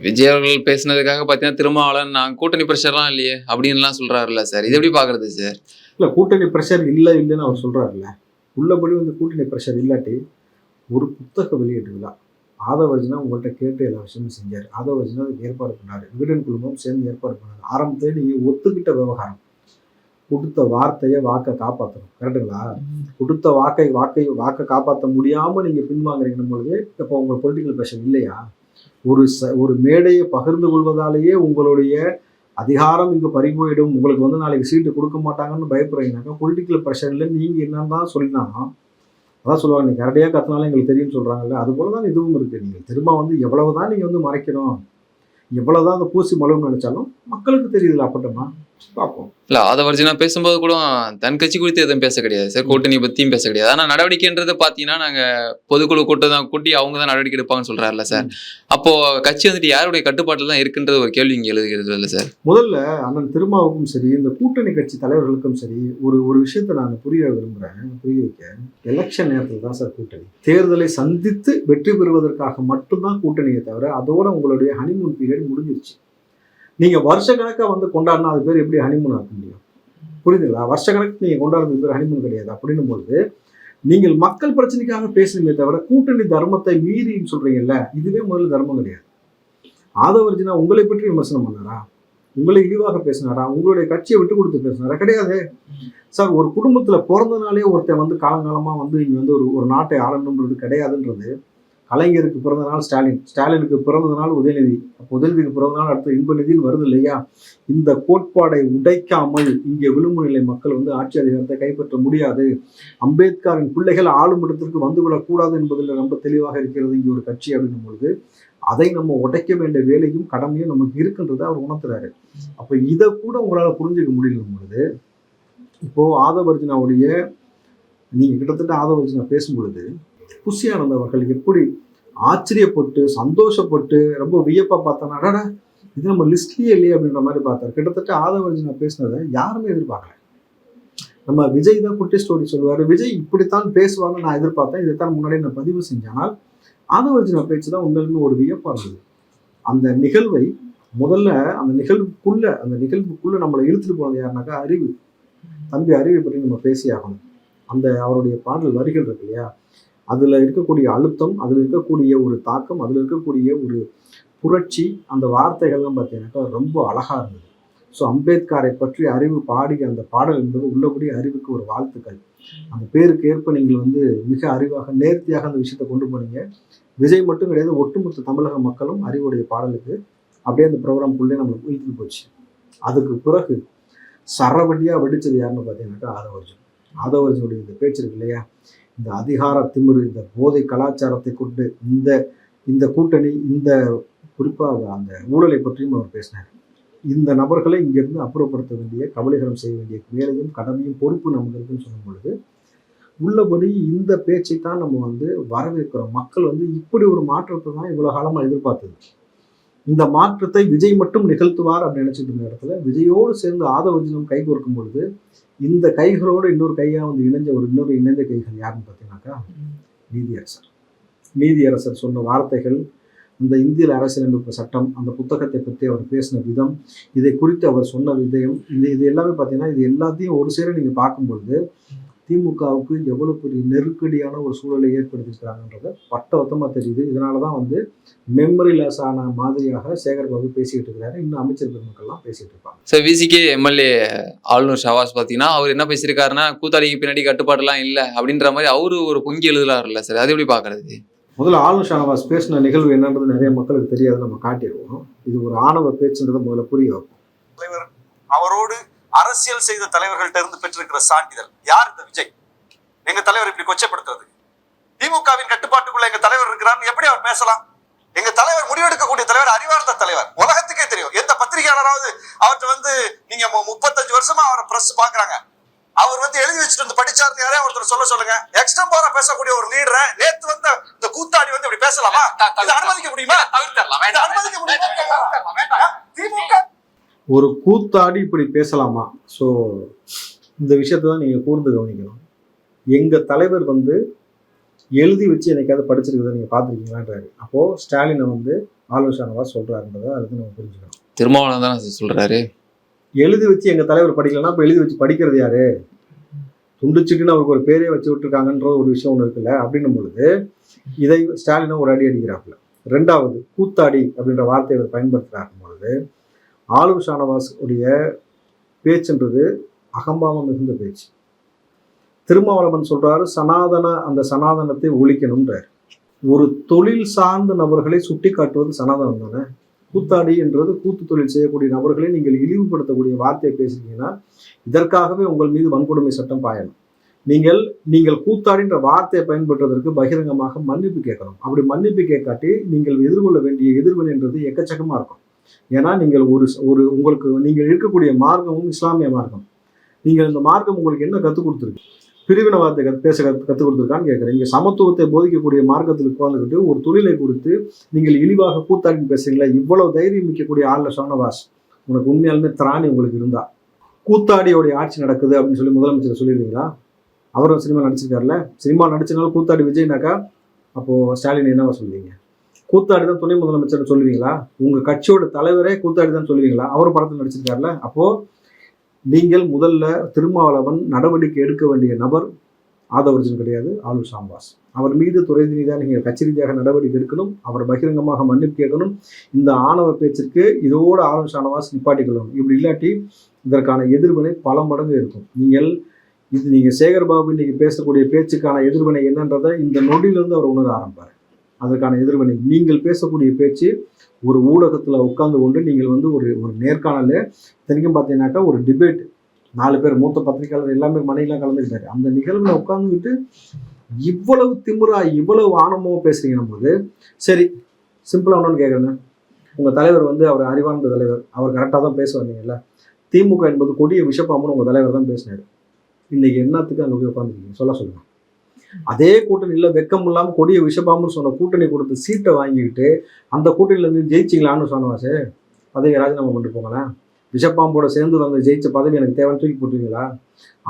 விஜய் அவர்கள் பேசுனதுக்காக பார்த்தீங்கன்னா திருமாவளவன் நான் கூட்டணி பிரஷர்லாம் இல்லையே அப்படின்லாம் சொல்றாருல்ல சார் இது எப்படி பாக்குறது சார் இல்லை கூட்டணி ப்ரெஷர் இல்லை இல்லைன்னு அவர் சொல்கிறாருல்ல உள்ளபடி வந்து கூட்டணி ப்ரெஷர் இல்லாட்டி ஒரு புத்தக வெளியீட்டு விழா. ஆதவர்ஜனா உங்கள்கிட்ட கேட்டு எல்லா விஷயமும் செஞ்சார். ஆதவர்ஜனா அதுக்கு ஏற்பாடு பண்ணார். விகடன் குழுமம் சேர்ந்து ஏற்பாடு பண்ணார். ஆரம்பத்திலே நீங்கள் ஒத்துக்கிட்ட விவகாரம். கொடுத்த வார்த்தையை வாக்கை காப்பாற்றணும் கரெக்டுங்களா கொடுத்த வாக்கை வாக்கை வாக்கை காப்பாற்ற முடியாமல் நீங்கள் பின்வாங்குறீங்கன்னும் பொழுது இப்போ உங்கள் பொலிட்டிக்கல் ப்ரெஷர் இல்லையா? ஒரு ச ஒரு மேடையை பகிர்ந்து கொள்வதாலேயே உங்களுடைய அதிகாரம் இங்கே பறிபோயிடும். உங்களுக்கு வந்து நாளைக்கு சீட்டு கொடுக்க மாட்டாங்கன்னு பயப்படுறீங்கனாக்கா பொலிட்டிக்கல் ப்ரெஷரில் நீங்கள் என்னன்னு தான் சொல்லினாலும் அதான் சொல்லுவாங்க நீங்கள் கரடியாக கத்தினாலும் எங்களுக்கு தெரியும்னு சொல்கிறாங்கல்ல அது போல தான் இதுவும் இருக்குது நீங்கள் திரும்ப வந்து எவ்வளவு தான் நீங்கள் வந்து மறைக்கணும் எவ்வளவு தான் அந்த பூசி மலவுன்னு நினச்சாலும் மக்களுக்கு தெரியுதுல அப்பட்டமா. பார்ப்போம். இல்ல ஆதவர்ஜனா பேசும்போது கூட தன் கட்சி குறித்து எதுவும் பேச கிடையாது. சார் கூட்டணி பத்தியும் பேச கிடையாது. ஆனா நடவடிக்கைன்றது பாத்தீங்கன்னா நாங்க பொதுக்குழு கூட்டம் தான் கூட்டி அவங்க தான் நடவடிக்கை எடுப்பாங்கன்னு சொல்றாருல்ல சார். அப்போ கட்சி வந்துட்டு யாருடைய கட்டுப்பாட்டில் தான் இருக்குன்றது ஒரு கேள்வி இங்க எழுதுகிறது இல்ல சார். முதல்ல அண்ணன் திருமாவுக்கும் சரி இந்த கூட்டணி கட்சி தலைவர்களுக்கும் சரி ஒரு ஒரு விஷயத்தை நான் புரிய விரும்புகிறேன் புரிய வைக்க எலெக்ஷன் நேரத்தில் தான் சார் கூட்டணி. தேர்தலை சந்தித்து வெற்றி பெறுவதற்காக மட்டும்தான் கூட்டணியை தவிர அதோட உங்களுடைய ஹனிமூன் பீரியட் முடிஞ்சிருச்சு. நீங்கள் வருஷ கணக்காக வந்து கொண்டாடினா அது பேர் எப்படி ஹனிமூன் ஆக்க முடியும்? புரியுதுங்களா? வருஷ கணக்கு நீங்கள் கொண்டாடுறது பேர் ஹனிமூன் கிடையாது. அப்படின்னும் பொழுது நீங்கள் மக்கள் பிரச்சனைக்காக பேசணுமே தவிர கூட்டணி தர்மத்தை மீறின்னு சொல்கிறீங்கல்ல இதுவே முதல்ல தர்மம் கிடையாது. ஆதவர்ஜினா உங்களை பற்றி விமர்சனம் பண்ணாரா? உங்களை இழிவாக பேசினாரா? உங்களுடைய கட்சியை விட்டு கொடுத்து பேசினாரா? கிடையாது. சார் ஒரு குடும்பத்தில் பிறந்தனாலே ஒருத்தன் வந்து காலங்காலமாக வந்து இங்கே வந்து ஒரு ஒரு நாட்டை ஆளணுன்றது கிடையாதுன்றது கலைஞருக்கு பிறந்த நாள் ஸ்டாலின். ஸ்டாலினுக்கு பிறந்த நாள் உதயநிதி. அப்போ உதயநிதிக்கு பிறந்த நாள் அடுத்து இன்பநிதின்னு வருது இல்லையா இந்த கோட்பாடை உடைக்காமல் இங்கே விளிம்பு நிலை மக்கள் வந்து ஆட்சி அதிகாரத்தை கைப்பற்ற முடியாது. அம்பேத்கரின் பிள்ளைகள் ஆளும் இடத்திற்கு வந்துவிடக்கூடாது என்பதில் ரொம்ப தெளிவாக இருக்கிறது இங்கே ஒரு கட்சி அப்படின்னும் பொழுது அதை நம்ம உடைக்க வேண்டிய வேலையும் கடமையும் நமக்கு இருக்குன்றதை அவர் உணர்த்துறாரு. அப்போ இதை கூட உங்களால் புரிஞ்சுக்க முடியும் பொழுது இப்போ ஆதவர்ஜுனாவுடைய நீங்கள் கிட்டத்தட்ட ஆதவர்ஜினா பேசும் பொழுது அவர்கள் எப்படி ஆச்சரியப்பட்டு சந்தோஷப்பட்டு ரொம்ப வியப்பா பார்த்தாங்க. அடடா இது நம்ம லிஸ்ட்லயே இல்லையே அப்படின்ற மாதிரி பார்த்தார். கிட்டத்தட்ட ஆதவர்ஜுனா பேசினதை யாருமே எதிர்பார்க்கல. நம்ம விஜய் தான் குட்டி ஸ்டோரி சொல்லுவார். விஜய் இப்படித்தான் பேசுவார்னு நான் எதிர்பார்த்தேன். இதைத்தான் முன்னாடியே நான் பதிவு செஞ்சேனால் ஆதவர்ஜுனா பேச்சு தான் உண்மையிலுமே ஒரு வியப்பாக இருந்தது. அந்த நிகழ்வை முதல்ல அந்த நிகழ்வுக்குள்ள அந்த நிகழ்வுக்குள்ள நம்மளை இழுத்துட்டு போனது யாருனாக்கா அறிவு. தம்பி அறிவை பற்றி நம்ம பேசி ஆகணும். அந்த அவருடைய பாடல் வரிகள் இருக்கு இல்லையா? அதில் இருக்கக்கூடிய அழுத்தம் அதில் இருக்கக்கூடிய ஒரு தாக்கம் அதில் இருக்கக்கூடிய ஒரு புரட்சி அந்த வார்த்தைகள்லாம் பார்த்தீங்கன்னாக்கா ரொம்ப அழகாக இருந்தது. ஸோ அம்பேத்கரை பற்றி அறிவு பாடிய அந்த பாடல் என்பது உள்ளபடி அறிவுக்கு ஒரு வாழ்த்துக்கள். அந்த பேருக்கு ஏற்ப நீங்கள் வந்து மிக அறிவாக நேர்த்தியாக அந்த விஷயத்தை கொண்டு போனீங்க. விஜய் மட்டும் கிடையாது ஒட்டுமொத்த தமிழக மக்களும் அறிவுடைய பாடலுக்கு அப்படியே அந்த ப்ரோக்ராம்குள்ளே நம்மளுக்கு இழுத்துட்டு போச்சு. அதுக்கு பிறகு சரவடியாக வெடிச்சது யாருன்னு பார்த்தீங்கன்னாக்கா ஆதவர்ஜன் ஆதவர்ஜனுடைய இந்த பேச்சு இருக்கு இல்லையா? இந்த அதிகார திமிரு இந்த போதை கலாச்சாரத்தை கொண்டு இந்த இந்த கூட்டணி இந்த குறிப்பாக அந்த ஊழலை பற்றியும் அவர் பேசினார். இந்த நபர்களை இங்கிருந்து அப்புறப்படுத்த வேண்டிய கபலீகரம் செய்ய வேண்டிய வேலையும் கடமையும் பொறுப்பு நமக்கு இருக்குன்னு சொல்லும் பொழுது உள்ளபடி இந்த பேச்சை தான் நம்ம வந்து வரவேற்கிறோம். மக்கள் வந்து இப்படி ஒரு மாற்றத்தை தான் இவ்வளோ காலமாக எதிர்பார்த்தது. இந்த மாற்றத்தை விஜய் மட்டும் நிகழ்த்துவார் அப்படின்னு நினைச்சிட்டு இருந்த இடத்துல விஜயோடு சேர்ந்து ஆதவர்ஜனம் கை கோர்க்கும் பொழுது இந்த கைகளோடு இன்னொரு கையாக வந்து இணைஞ்ச ஒரு இன்னொரு இணைந்த கைகள் யாருன்னு பார்த்தீங்கன்னாக்கா நீதியரசர். நீதியரசர் சொன்ன வார்த்தைகள் இந்த இந்திய அரசியலமைப்பு சட்டம் அந்த புத்தகத்தை பற்றி அவர் பேசின விதம் இதை குறித்து அவர் சொன்ன விதயம் இது இது எல்லாமே பார்த்தீங்கன்னா இது எல்லாத்தையும் ஒரு சேர நீங்கள் பார்க்கும்பொழுது திமுகவுக்கு எவ்வளவு பெரிய நெருக்கடியான ஒரு சூழலை ஏற்படுத்தியிருக்கிறாங்கன்றத பட்டவத்தமாக தெரியுது. இதனால தான் வந்து மெமரி லாஸ் ஆன மாதிரியாக சேகர் பாபு பேசிக்கிட்டு இருக்கிறாரு இன்னும் அமைச்சர் பெருமக்கள்லாம் பேசிட்டு இருப்பாங்க. சார் விசிகே எம்எல்ஏ ஆளுநர் ஷவாஸ் பார்த்தீங்கன்னா அவர் என்ன பேசியிருக்காருன்னா கூத்தாடிக்கு பின்னாடி கட்டுப்பாடுலாம் இல்லை அப்படின்ற மாதிரி அவரு ஒரு பொங்கி எழுதுறாருல்ல சார். அது எப்படி பார்க்கறது முதல்ல ஆளுநர் ஷானவாஸ் பேசின நிகழ்வு என்னன்றது நிறைய மக்களுக்கு தெரியாது. நம்ம காட்டிடுவோம் இது ஒரு ஆணவ பேச்சுன்றதை முதல்ல புரிய வைப்போம். தலைவர் அவரோடு அரசியல் செய்த தலைவர்கள்ட்ட இருந்து பெற்றிருக்கிற சான்றிதழ். யார் இந்த விஜய்? எங்க தலைவர் இப்படி கொச்சப்படுத்துறது? திமுகவின் கட்டுப்பாட்டுக்குள்ள எங்க தலைவர் இருக்கிறார் எப்படி அவர் பேசலாம்? எங்க தலைவர் முடிவெடுக்கக்கூடிய தலைவர் அறிவார்ந்த தலைவர். உலகத்துக்கே தெரியும். எந்த பத்திரிகையாளராவது அவர்கிட்ட வந்து நீங்க முப்பத்தஞ்சு வருஷமா அவரை பிரஸ் பாக்குறாங்க. அவர் வந்து எழுதி வச்சுட்டு வந்து படிச்சாருன்னு யாரையும் ஒருத்தர் சொல்ல சொல்லுங்க. எக்ஸ்ட்ரா பேசக்கூடிய ஒரு லீடரை நேத்து வந்து இந்த கூத்தாடி வந்து இப்படி பேசலாமா? அனுமதிக்க முடியுமா? இதை அனுமதிக்க முடியுமா? ஒரு கூத்தாடி இப்படி பேசலாமா? ஸோ இந்த விஷயத்தை தான் நீங்கள் கூர்ந்து கவனிக்கணும். எங்கள் தலைவர் வந்து எழுதி வச்சு என்னைக்காவது படிச்சிருக்கிறத நீங்கள் பார்த்துருக்கீங்களான்றாரு. அப்போது ஸ்டாலினை வந்து ஆலோசனவா சொல்றாருன்றதை அதுக்கு நம்ம புரிஞ்சுக்கணும். திருமாவளவன் தானே சொல்றாரு? எழுதி வச்சு எங்க தலைவர் படிக்கலன்னா இப்போ எழுதி வச்சு படிக்கிறது யாரு? துண்டுச்சிட்டுன்னு அவருக்கு ஒரு பேரே வச்சு விட்டுருக்காங்கன்ற ஒரு விஷயம் ஒன்று இருக்குல்ல? அப்படின்னும் பொழுது இதை ஸ்டாலினை ஒரு அடி அடிக்கிறாப்புல. ரெண்டாவது கூத்தாடி அப்படின்ற வார்த்தையை அவர் பயன்படுத்துகிறாரும் பொழுது ஆளும் ஷானவாஸ் உடைய பேச்சுன்றது அகம்பாவம் மிகுந்த பேச்சு. திருமாவளவன் சொல்கிறாரு சனாதன அந்த சனாதனத்தை ஒழிக்கணுன்றார் ஒரு தொழில் சார்ந்த நபர்களை சுட்டி காட்டுவது சனாதனம் தானே? கூத்தாடி என்றது கூத்து தொழில் செய்யக்கூடிய நபர்களை நீங்கள் இழிவுபடுத்தக்கூடிய வார்த்தையை பேசுறீங்கன்னா இதற்காகவே உங்கள் மீது வன்கொடுமை சட்டம் பாயணும். நீங்கள் நீங்கள் கூத்தாடின்ற வார்த்தையை பயன்படுத்துவதற்கு பகிரங்கமாக மன்னிப்பு கேட்கணும். அப்படி மன்னிப்பு கேட்காட்டி நீங்கள் எதிர்கொள்ள வேண்டிய எதிர்வினைன்றது எக்கச்சக்கமாக இருக்கும். ஏன்னா நீங்கள் ஒரு ஒரு உங்களுக்கு நீங்கள் இருக்கக்கூடிய மார்க்கமும் இஸ்லாமிய மார்க்கம். நீங்கள் இந்த மார்க்கம் உங்களுக்கு என்ன கற்றுக் கொடுத்துருக்கு? பிரிவினவாதத்தை கத் பேச கற்று கற்றுக் கொடுத்துருக்கான்னு கேட்குறேன். இங்கே சமத்துவத்தை போதிக்கக்கூடிய மார்க்கத்தில் உட்காந்துக்கிட்டு ஒரு தொழிலை கொடுத்து நீங்கள் இழிவாக கூத்தாக்கி பேசுறீங்களா இவ்வளவு தைரியம் மிக்கக்கூடிய ஆள்ல சோனவாஸ் உனக்கு உண்மையாலுமே திராணி உங்களுக்கு இருந்தா. கூத்தாடியோடைய ஆட்சி நடக்குது அப்படின்னு சொல்லி முதலமைச்சர் சொல்லிடுவீங்களா அவரும் சினிமா நடிச்சிருக்காருல்ல? சினிமா நடிச்சனால கூத்தாடி விஜய்னாக்கா அப்போ ஸ்டாலின் என்னவா சொல்லுவீங்க? கூத்தாடி தான் துணை முதலமைச்சர் சொல்லுவீங்களா? உங்கள் கட்சியோட தலைவரே கூத்தாடி தான் சொல்லுவீங்களா? அவர் படத்தில் நடிச்சிருக்காருல்ல அப்போது நீங்கள் முதல்ல திருமாவளவன் நடவடிக்கை எடுக்க வேண்டிய நபர் ஆதவர்ஜன் கிடையாது ஆளு சாம்பாஸ் அவர் மீது துறை ரீதியாக நீங்கள் கட்சி ரீதியாக நடவடிக்கை எடுக்கணும். அவர் பகிரங்கமாக மன்னிப்பு கேட்கணும். இந்த ஆணவ பேச்சிற்கு இதோடு ஆளும் ஷானவாஸ் நிப்பாட்டிக் கொள்ளணும். இப்படி இல்லாட்டி இதற்கான எதிர்வினை பல மடங்கு இருக்கும். நீங்கள் இது நீங்கள் சேகர்பாபு இன்னைக்கு பேசக்கூடிய பேச்சுக்கான எதிர்வினை என்னன்றதை இந்த நொடியிலிருந்து அவர் உணர ஆரம்பிப்பார். அதற்கான எதிர்வினை. நீங்கள் பேசக்கூடிய பேச்சு ஒரு ஊடகத்தில் உட்கார்ந்து கொண்டு நீங்கள் வந்து ஒரு ஒரு நேர்காணல இத்தனைக்கும் பார்த்தீங்கன்னாக்கா ஒரு டிபேட் நாலு பேர் மூத்த பத்திரிகையாளர் எல்லாமே மனையெல்லாம் கலந்துக்கிட்டாரு. அந்த நிகழ்வுல உட்காந்துக்கிட்டு இவ்வளவு திமுறா இவ்வளவு ஆணவமாக பேசுறீங்கன்னும் போது சரி சிம்பிளாக ஒன்று கேட்குறேன் உங்கள் தலைவர் வந்து அவர் அறிவார்ந்த தலைவர். அவர் கரெக்டாக தான் பேச வந்தீங்கல்ல திமுக என்பது கொடிய விஷப்பாம்புன்னு உங்கள் தலைவர் தான் பேசினார். இன்னைக்கு என்னத்துக்கு அங்கே போய் உட்காந்துருக்கீங்க சொல்ல சொல்லுங்கள் அதே கூட்டணியில் வெக்கம் இல்லாமல் கொடிய விஷப்பாம்புன்னு சொன்ன கூட்டணி கொடுத்து சீட்டை வாங்கிக்கிட்டு அந்த கூட்டணியிலேருந்து ஜெயிச்சிங்களான்னு சொன்னவாசு பதவி ராஜினாமா பண்ணிட்டு போங்களேன். விஷப்பாம்போட சேர்ந்து வந்து ஜெயிச்ச பதவி எனக்கு தேவைன்னு தூக்கி போட்டுருவீங்களா?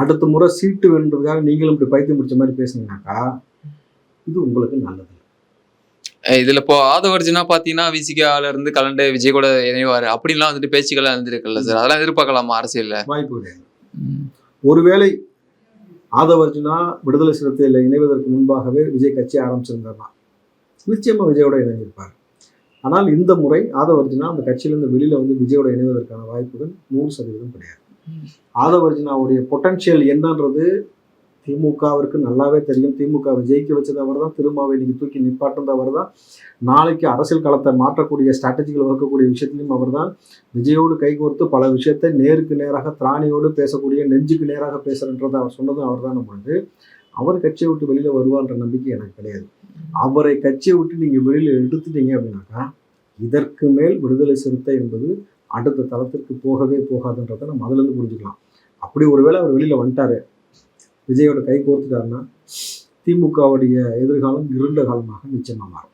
அடுத்த முறை சீட்டு வேணுன்றதுக்காக நீங்களும் இப்படி பைத்தியம் பிடிச்ச மாதிரி பேசுனீங்கன்னாக்கா இது உங்களுக்கு நல்லது. இதுல இப்போ ஆதவர்ஜனா பாத்தீங்கன்னா விசிகால இருந்து கலண்டு விஜய் கூட இணைவாரு. அப்படின்லாம் வந்துட்டு பேச்சுக்கெல்லாம் இருந்திருக்குல்ல சார்? அதெல்லாம் எதிர்பார்க்கலாமா அரசியல்ல? வாய்ப்பு கிடையாது. ஒருவேளை ஆதவர்ஜுனா விடுதலை சிறுத்தையில் இணைவதற்கு முன்பாகவே விஜய் கட்சி ஆரம்பிச்சிருந்தார்னா நிச்சயமா விஜயோட இணைஞ்சிருப்பார். ஆனால் இந்த முறை ஆதவர்ஜுனா அந்த கட்சியிலிருந்து வெளியில வந்து விஜயோட இணைவதற்கான வாய்ப்புகள் நூறு சதவீதம் கிடையாது. ஆதவர்ஜுனாவுடைய பொட்டன்ஷியல் என்னன்றது திமுகவிற்கு நல்லாவே தெரியும். திமுகவை ஜெயிக்க வச்சது அவர் தான் திருமாவை இன்னைக்கு தூக்கி நிப்பாட்டுறது அவர் தான் நாளைக்கு அரசியல் களத்தை மாற்றக்கூடிய ஸ்ட்ராட்டஜிகள் வகுக்கக்கூடிய விஷயத்திலையும் அவர் தான் விஜயோடு கைகோர்த்து பல விஷயத்தை நேருக்கு நேராக திராணியோடு பேசக்கூடிய நெஞ்சுக்கு நேராக பேசுறன்றதை அவர் சொன்னதும் அவர் தான் பொழுது அவர் கட்சியை விட்டு வெளியில் வருவான்ற நம்பிக்கை எனக்கு கிடையாது. அவரை கட்சியை விட்டு நீங்கள் வெளியில் எடுத்துட்டீங்க அப்படின்னாக்கா இதற்கு மேல் விடுதலை சிறுத்தை என்பது அடுத்த தளத்திற்கு போகவே போகாதுன்றதை நம்ம அதுலேருந்து புரிஞ்சுக்கலாம். அப்படி ஒருவேளை அவர் வெளியில் வந்துட்டாரு. விஜயோட கை கோர்த்துட்டாருன்னா திமுகவுடைய எதிர்காலம் இருண்ட காலமாக நிச்சயமா மாறும்.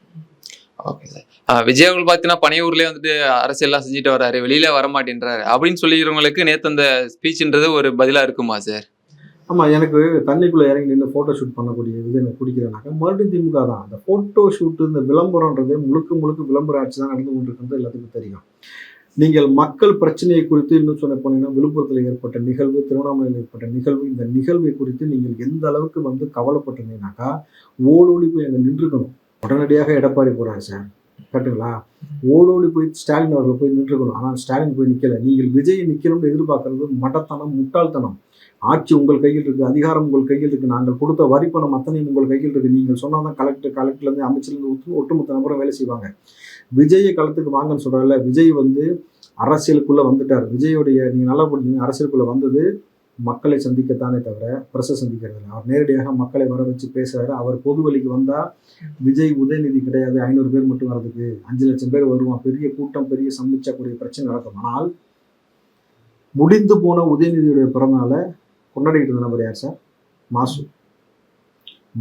ஓகே சார் விஜய் அவர்கள் பார்த்தீங்கன்னா பனையூர்லயே வந்துட்டு அரசியல்லாம் செஞ்சுட்டு வராரு வெளியில வர மாட்டேன்றாரு. அப்படின்னு சொல்லிக்கிறவங்களுக்கு நேத்து அந்த ஸ்பீச்ன்றது ஒரு பதிலா இருக்குமா சார் ஆமா எனக்கு தண்ணிக்குள்ள இறங்கி நின்று ஃபோட்டோ ஷூட் பண்ணக்கூடிய இது எனக்கு பிடிக்கிறேனாக்கா மறுபடியும் திமுக தான். அந்த ஃபோட்டோ ஷூட் இந்த விளம்பரம்ன்றதே முழுக்க முழுக்க விளம்பர ஆட்சி தான் நடந்து கொண்டிருக்கிறது எல்லாத்துக்கும் தெரியும். நீங்கள் மக்கள் பிரச்சனையை குறித்து இன்னும் சொல்ல போனீங்கன்னா விழுப்புரத்தில் ஏற்பட்ட நிகழ்வு திருவண்ணாமலையில் ஏற்பட்ட நிகழ்வு இந்த நிகழ்வை குறித்து நீங்கள் எந்த அளவுக்கு வந்து கவலைப்பட்டீங்கன்னாக்கா ஓடோடி போய் அங்கே நின்றுக்கணும். உடனடியாக எடப்பாடி போறாரு சார். கரெக்டுங்களா? ஓடோடி போய் ஸ்டாலின் அவர்கள் போய் நின்றுக்கணும் ஆனால் ஸ்டாலின் போய் நிற்கல நீங்கள் விஜய் நிற்கணும்னு எதிர்பார்க்கறது மடத்தனம் முட்டாள்தனம். ஆட்சி உங்கள் கையில் இருக்குது அதிகாரம் உங்கள் கையில் இருக்குது நாங்கள் கொடுத்த வரி பணம் அத்தனையும் உங்கள் கையில் இருக்குது நீங்கள் சொன்னால் தான் கலெக்டர் கலெக்டர்லேருந்து அமைச்சர்லேருந்து ஒட்டு ஒட்டுமொத்த நபரும் வேலை செய்வாங்க. விஜயை களத்துக்கு வாங்கன்னு சொல்கிறாங்கல்ல விஜய் வந்து அரசியலுக்குள்ளே வந்துட்டார். விஜயோடைய நீங்கள் நல்லா புரிஞ்சுங்க அரசியலுக்குள்ளே வந்தது மக்களை சந்திக்கத்தானே தவிர பிரஷை சந்திக்கிறதில்லை. அவர் நேரடியாக மக்களை வர வச்சு பேசுகிறாரு அவர் பொது வழிக்கு வந்தால் விஜய் உதயநிதி கிடையாது. ஐநூறு பேர் மட்டும் வர்றதுக்கு அஞ்சு லட்சம் பேர் வருவான். பெரிய கூட்டம் பெரிய சந்திச்சக்கூடிய பிரச்சனை நடக்கும். ஆனால் முடிந்து போன உதயநிதியுடைய பிறந்தநாளை கொண்டாடிக்கிட்டு இருந்த நபர் யார் சார்? மாசு.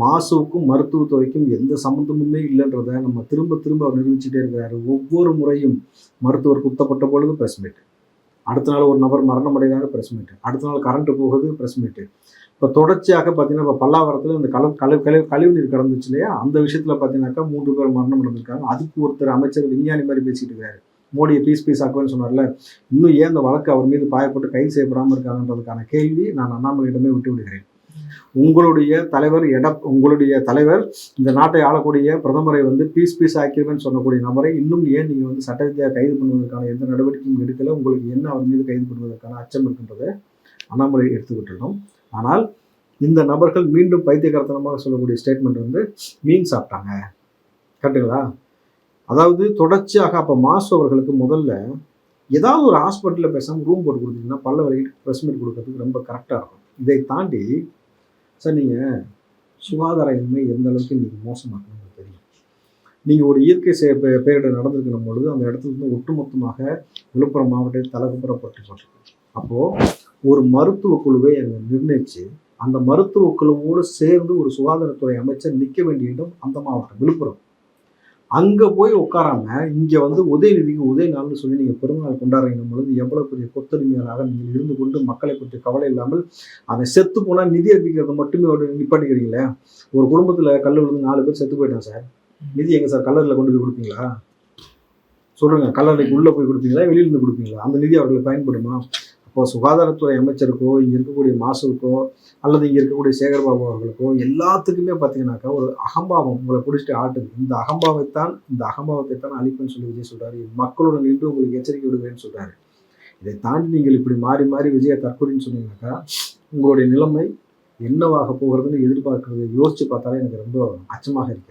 மாசுவுக்கும் மருத்துவத்துறைக்கும் எந்த சம்மந்தமுமே இல்லைன்றத நம்ம திரும்ப திரும்ப அவர் நிரூபிச்சுட்டே இருக்கிறாரு. ஒவ்வொரு முறையும் மருத்துவர் குத்தப்பட்ட பொழுது பிரஸ் மீட் அடுத்த நாள் ஒரு நபர் மரணம் அடைகிறாரு ப்ரெஸ் மீட்டு அடுத்த நாள் கரண்ட்டு போகுது ப்ரெஸ் மீட்டு இப்போ தொடர்ச்சியாக பார்த்தீங்கன்னா இப்போ பல்லாவரத்தில் இந்த கல கழிவு கழிவு கழிவுநீர் கடந்துச்சு இல்லையா? அந்த விஷயத்தில் பார்த்தீங்கன்னாக்கா மூன்று பேர் மரணம் அடைஞ்சிருக்காங்க அதுக்கு ஒருத்தர் அமைச்சர் விஞ்ஞானி மாதிரி பேசிகிட்டு இருக்காரு. மோடியை பீஸ் பீஸ் ஆக்குவேன்னு சொன்னார்ல. இன்னும் ஏன் இந்த வழக்கு அவர் மீது பாயப்பட்டு கைது செய்யப்படாமல் இருக்காங்கன்றதுக்கான கேள்வி நான் அண்ணாமலையிடமே விட்டு விடுகிறேன். உங்களுடைய தலைவர் எட உங்களுடைய தலைவர் இந்த நாட்டை ஆளக்கூடிய பிரதமரை வந்து பீஸ் பீஸ் ஆக்கிடுவேன்னு சொல்லக்கூடிய நபரை இன்னும் ஏன் நீங்கள் வந்து சட்ட ரீதியாக கைது பண்ணுவதற்கான எந்த நடவடிக்கையும் எடுக்கல? உங்களுக்கு என்ன அவர் மீது கைது பண்ணுவதற்கான அச்சம் இருக்கின்றது? அண்ணாமலை எடுத்துக்கிட்டோம் ஆனால் இந்த நபர்கள் மீண்டும் பைத்தியகாரத்தனமாக சொல்லக்கூடிய ஸ்டேட்மெண்ட் வந்து மீன் சாப்பிட்டாங்க. கரெக்டுங்களா? அதாவது தொடர்ச்சியாக அப்போ மாசு அவர்களுக்கு முதல்ல ஏதாவது ஒரு ஹாஸ்பிட்டலில் பேசாமல் ரூம் போட்டு கொடுத்தீங்கன்னா பல்ல வரைக்கும் ப்ரெஸ் மீட் கொடுக்கறதுக்கு ரொம்ப கரெக்டாக இருக்கும். இதை தாண்டி சார் நீங்கள் சுகாதார இன்மை எந்த அளவுக்கு இன்றைக்கி மோசமாக உங்களுக்கு தெரியும். நீங்கள் ஒரு இயற்கை சே பே- பேரிடர் நடந்திருக்கிற பொழுது அந்த இடத்துலேருந்து ஒட்டுமொத்தமாக விழுப்புரம் மாவட்டத்தில் தலைகுப்புறப்பட்டு அப்போது ஒரு மருத்துவ குழுவை அங்கே நிர்ணயித்து அந்த மருத்துவ குழுவோடு சேர்ந்து ஒரு சுகாதாரத்துறை அமைச்சர் நிற்க வேண்டிய இடம் அந்த மாவட்டம் விழுப்புரம். அங்கே போய் உட்காராம இங்கே வந்து உதயநிதிக்கு உதய நாள்னு சொல்லி நீங்கள் பிறந்தநாள் கொண்டாடுறீங்க பொழுது எவ்வளோ பெரிய கொத்தடிமையாளராக நீங்கள் இருந்து கொண்டு மக்களை பற்றி கவலை இல்லாமல் அவன் செத்து போனால் நிதி அறிவிக்கிறத மட்டுமே ஒரு நிப்பாட்டிக்கிறீங்களே ஒரு குடும்பத்தில் கல் விழுந்து நாலு பேர் செத்து போயிட்டான் சார். நிதி எங்கே சார்? கல்லறையில் கொண்டு போய் கொடுப்பீங்களா? சொல்லுங்க கல்லறைக்கு உள்ளே போய் கொடுப்பீங்களா? வெளியிலேருந்து கொடுப்பீங்களா? அந்த நிதி அவர்களுக்கு பயன்படுமா? அப்போ சுகாதாரத்துறை அமைச்சருக்கோ இங்கே இருக்கக்கூடிய மாசுக்கோ அல்லது இங்கே இருக்கக்கூடிய சேகர்பாபு அவர்களுக்கும் எல்லாத்துக்குமே பார்த்தீங்கன்னாக்கா ஒரு அகம்பாவம் உங்களை பிடிச்சிட்டு ஆட்டுது. இந்த அகம்பாவைத்தான் இந்த அகம்பாவத்தை தான் அழிப்பேன்னு சொல்லி விஜய் சொல்கிறாரு மக்களுடன் நின்று உங்களுக்கு எச்சரிக்கை விடுவேன்னு சொல்கிறாரு இதை தாண்டி நீங்கள் இப்படி மாறி மாறி விஜய தற்கொலைன்னு சொன்னீங்கன்னாக்கா உங்களுடைய நிலைமை என்னவாக போகிறதுன்னு எதிர்பார்க்கறது யோசிச்சு பார்த்தாலே எனக்கு ரொம்ப அச்சமாக இருக்கிறது.